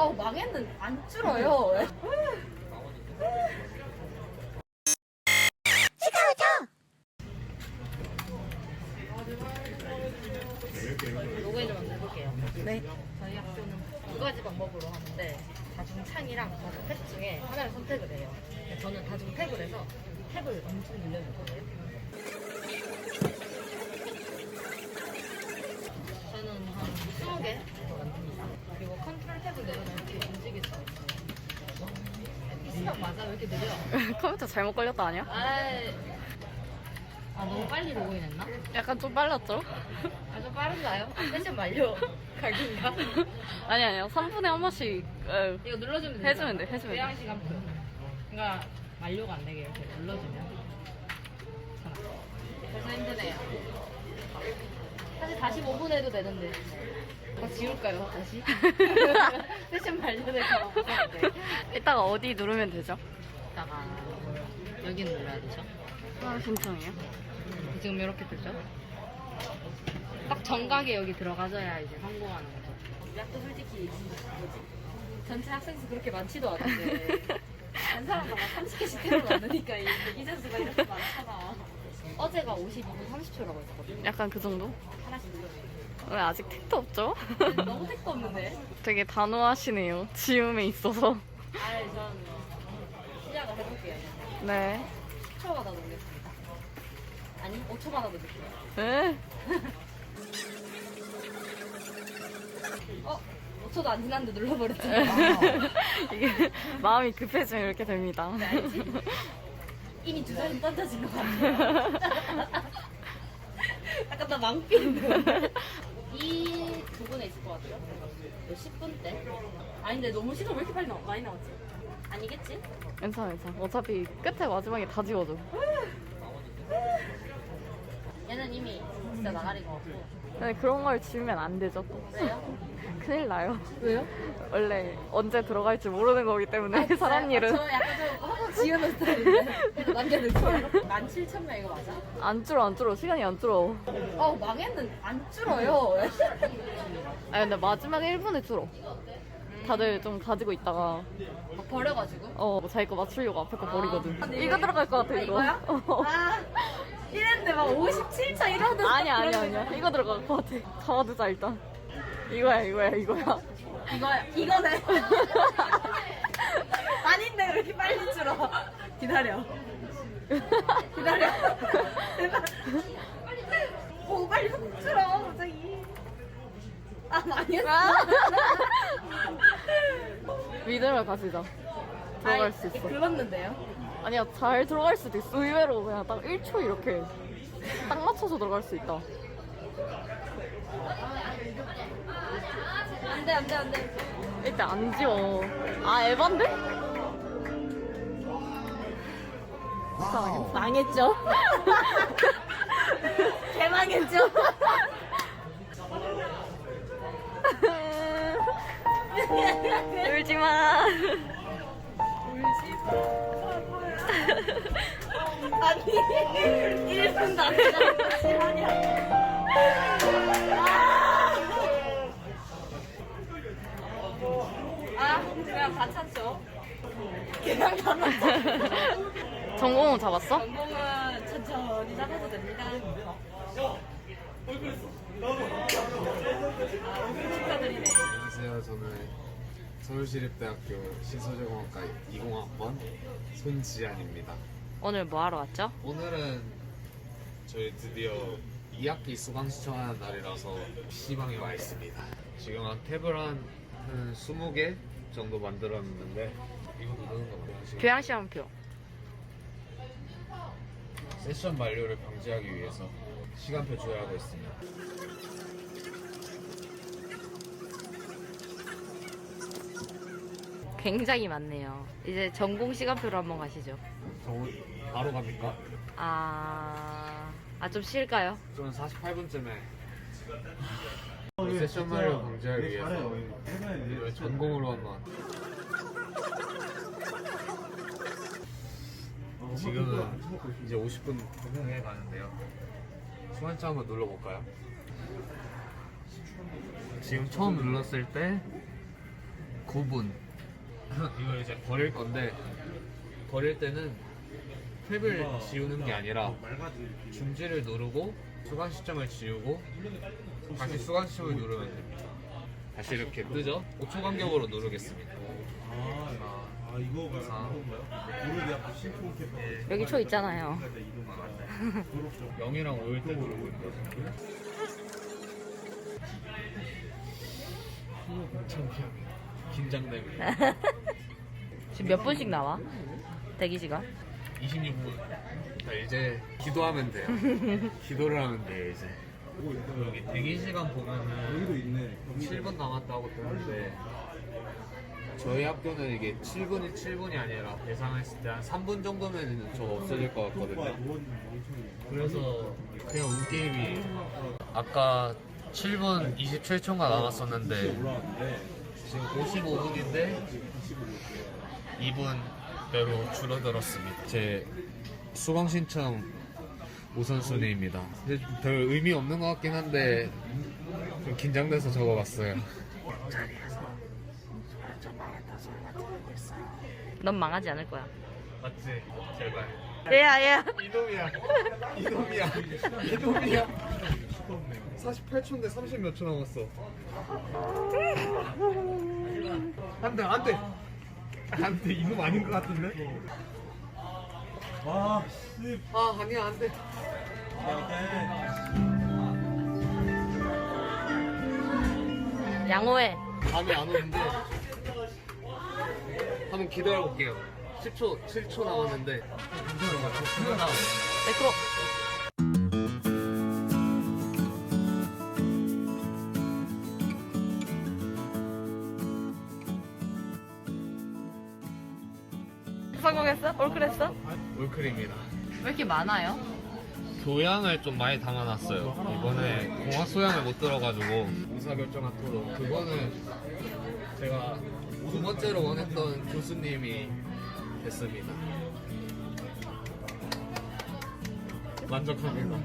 어 망했는 안 줄어요. 로그인 좀 한번 해볼게요. 네. 저희 학교는 두 가지 방법으로 하는데 다중창이랑 다중 탭 중에 하나를 선택을 해요. 저는 다중 탭을 해서 탭을 엄청 늘려줬거든요. 저는 한 20개 만듭니다. 그리고 컨트롤 탭을 내려면 이렇게 움직일 수 있어요. 시간? 왜 이렇게 느려? 컴퓨터 잘못 걸렸다 아니야? 아이, 아 너무 빨리 로그인 했나? 약간 좀 빨랐죠? 아주 빠른가요? 세션 완료 각인가? 아니 아니요. 3분에 한 번씩 어, 이거 눌러주면 되죠? 해주면 돼, 해주면 돼. 대양 시간 표. 그러니까 완료가 안 되게 이렇게 눌러주면. 괜찮아. 그래서 힘드네요. 사실 다시 5분 해도 되는데. 더 지울까요, 다시? 세션 완료될까 봐. 이따가 어디 누르면 되죠? 이따가 여기 눌러야 되죠? 아 신청해요. 지금 이렇게 뜨죠? 딱 정각에 여기 들어가져야 이제 성공하는 거죠. 약도 솔직히 뭐지? 전체 학생 수 그렇게 많지도 않은데 한 사람당 30개씩 태어나니까 이 이전수가 이렇게 많잖아. 어제가 52분 30초라고 했거든요. 약간 그 정도? 하나씩 눌러줘요. 왜 아직 택도 없죠? 너무 택도 없는데? 되게 단호하시네요. 지음에 있어서. 아이, 전 시작을 해볼게요. 네. 10초마다 놀겠습니다. 아니, 5초마다 놀게요. 네. 어? 5초도 안 지났는데 눌러버렸잖아. 이게 마음이 급해지면 이렇게 됩니다. 알지? 이미 두 잔이 던져진 것 같아. 약간 나 망삐인데. 이 부분에 있을 것 같아요. 몇 10분 때? 아닌데 너무 시간 왜 이렇게 빨리 나, 많이 나왔지? 아니겠지? 괜찮아, 괜찮아. 어차피 끝에 마지막에 다 지워져. 얘는 이미 진짜 나가린 것 같고. 근데 그런 걸 지우면 안 되죠, 또. 왜요? 큰일 나요. 왜요? 원래 언제 들어갈지 모르는 거기 때문에 사람 일은 저 약간 좀 하고 지우는 스타일인데. 남자는 좋아요. 17,000명 이거 맞아? 안 줄어, 안 줄어. 시간이 안 줄어. 어, 망했는 안 줄어요. 아 근데 마지막 1분에 줄어. 다들 좀 가지고 있다가 막 버려가지고. 어 자기 거 맞추려고 앞에 거 아, 버리거든. 근데 이거 들어갈 것 같아 아, 이거. 이거야? 어. 아, 이랬는데 막 57차 이러는. 아니야 아니야 아니야. 이거 들어갈 것 같아. 잡아두자 일단. 이거야 이거야 이거야. 이거야, 이거네. 아닌데 왜 이렇게 빨리 줄어? 기다려. 기다려. 제발. 오, 빨리 훅 줄어, 갑자기. 아, 망했어. 믿음을 가지자. 들어갈 수 있어. 긁었는데요? 아니야 잘 들어갈 수도 있어. 의외로 그냥 딱 1초 이렇게 딱 맞춰서 들어갈 수 있다. 안 돼, 안 돼, 안 돼. 일단 안 지워. 아 에반데? 자, 망했죠? 개망했죠? 울지 마. 아니, 1분도 안 지났는데 실화냐? 아, 그냥 다 찼죠. 그냥 다 찼죠. 전공은 잡았어? 전공은 천천히 잡아도 됩니다. 축하드리네. 안녕하세요. 저는 서울시립대학교 신소재공학과 20학번 손지안입니다. 오늘 뭐 하러 왔죠? 오늘은 저희 드디어 2학기 수강 신청하는 날이라서 시방에 와 있습니다. 지금 한 탭을 한, 한 20개 정도 만들었는데 이거 누르는 거 맞나요? 지금 교양 시험표. 세션 만료를 방지하기 위해서 시간표 조회하고 있습니다. 굉장히 많네요. 이제 전공 시간표로 한번 가시죠. 저 바로 갑니까? 아, 아 좀 쉴까요? 저는 48분쯤에 세션 만료 방지하기 위해서 전공으로 한번 지금은 이제 50분 적용해 가는데요 시간차 한번 눌러볼까요? 지금 처음 눌렀을 때 9분. 이걸 이제 버릴 건데 버릴 때는 탭을 지우는 게 아니라 중지를 누르고 수강 시점을 지우고 다시 수강 시점을 누르면 됩니다. 다시 이렇게 뜨죠? 5초 간격으로 누르겠습니다. 아 이거가 사, 고려대학교 신촌 캠퍼스 여기 초 있잖아요. 0이랑 5일 때 누르고 있거든요. 창피합니다. 긴장됩니다. 지금 몇 분씩 나와? 대기 시간? 26분. 자, 이제 기도하면 돼요. 기도를 하면 돼요, 이제. 여기 대기 시간 여기도 보면은 있네 7분 남았다고 뜨는데 저희 학교는 이게 7분이 7분이 아니라 예상했을 때 한 3분 정도면 저거 없어질 것 같거든요. 그래서 그냥 운게임이 아까 7분 27초가 남았었는데 지금 55분인데 2분 대로 줄어들었습니다. 제 수강 신청 우선순위입니다. 근데 별 의미 없는 것 같긴 한데 좀 긴장돼서 적어봤어요. 넌 망하지 않을 거야. 맞지? 제발. 얘야, 얘야. 이놈이야. 이놈이야. 이놈이야. 48초인데 30 몇 초 남았어. 안 돼, 안 돼. 안 돼, 이놈 아닌 것 같은데? 아 씨. 아, 아니야, 안 돼. 양호해. 감이 안 오는데. 한번 기다려 볼게요. 10초, 7초 남았는데. 매크로. 성공했어? 올클했어? 올클입니다. 왜 이렇게 많아요? 교양을 좀 많이 담아놨어요. 이번에 공학 소양을 못 들어가지고 의사결정한 토론. 그거는 제가 두 번째로 원했던 교수님이 됐습니다. 만족합니다.